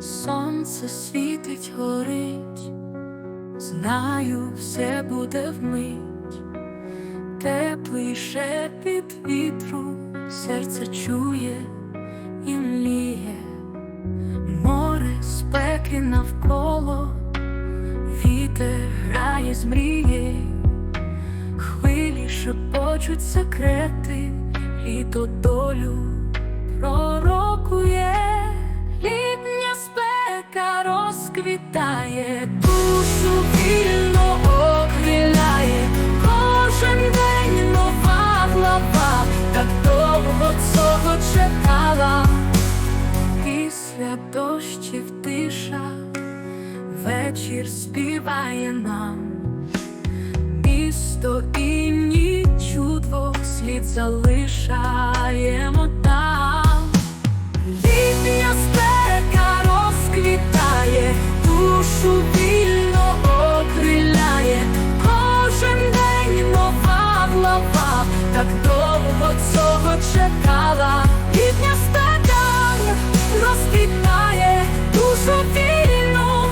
Сонце світить, горить, знаю, все буде вмить, теплий шепіт вітру, серце чує і мліє, море спеки навколо, вітер грає з мрією, хвилі шепочуть секрети, літо долю пророкує, розквітає, душу вільно окриляє, кожен день нова глава, так довго цього чекала, після дощів тиша, вечір співає нам. Місто і ніч удвох слід залишаємо вільно окриляє, кожен день нова глава, так довго цього чекала. Спека розквітає, душу вільно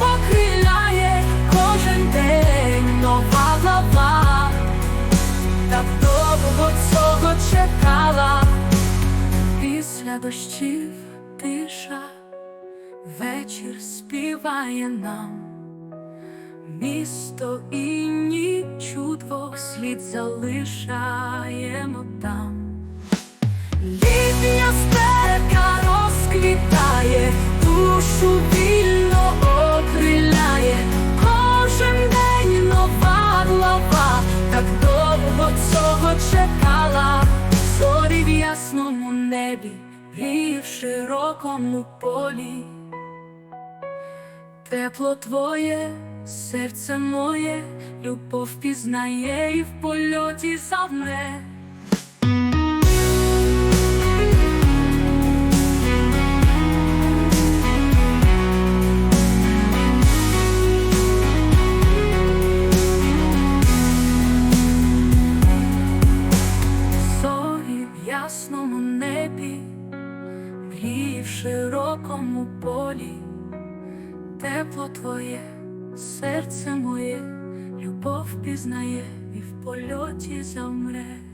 окриляє, кожен день нова глава, так довго цього чекала. Після дощів тиша, вечір співає нам, місто і ніч удвох слід залишаємо там. Літня спека розквітає, душу вільно окриляє, кожен день нова глава, так довго цього чекала, зорі в ясному небі, і в широкому полі. Тепло твоє, серце моє, любов пізнає і в польоті завмре. Зорі ясному небі, мрії в широкому полі, тепло твоє, серце моє, любов пізнає і в польоті замре.